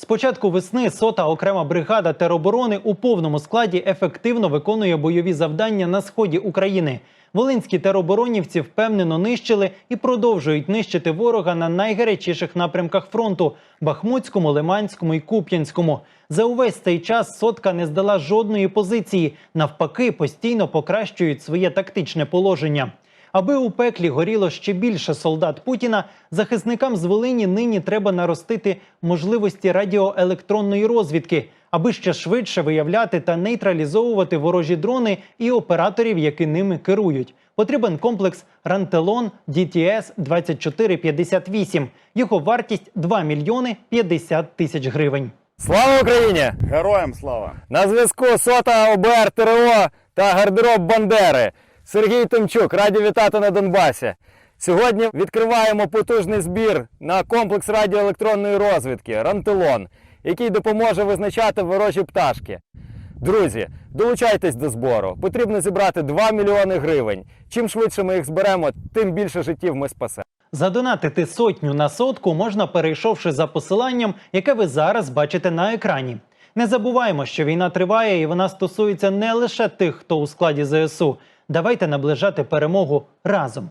З початку весни сота окрема бригада тероборони у повному складі ефективно виконує бойові завдання на сході України. Волинські тероборонівці впевнено нищили і продовжують нищити ворога на найгарячіших напрямках фронту Бахмутському, Лиманському і Куп'янському. За увесь цей час сотка не здала жодної позиції. Навпаки, постійно покращують своє тактичне положення. Аби у пеклі горіло ще більше солдат Путіна, захисникам з Волині нині треба наростити можливості радіоелектронної розвідки, аби ще швидше виявляти та нейтралізовувати ворожі дрони і операторів, які ними керують. Потрібен комплекс Рантелон DTS 2458. Його вартість 2 мільйони 50 тисяч гривень. Слава Україні! Героям слава! На зв'язку сота ОБР ТРО та гардероб Бандери. Сергій Тимчук, раді вітати на Донбасі. Сьогодні відкриваємо потужний збір на комплекс радіоелектронної розвідки Рантелон, який допоможе визначати ворожі пташки. Друзі, долучайтесь до збору. Потрібно зібрати 2 мільйони гривень. Чим швидше ми їх зберемо, тим більше життів ми спасемо. Задонатити сотню на сотку можна перейшовши за посиланням, яке ви зараз бачите на екрані. Не забуваємо, що війна триває і вона стосується не лише тих, хто у складі ЗСУ. Давайте наближати перемогу разом.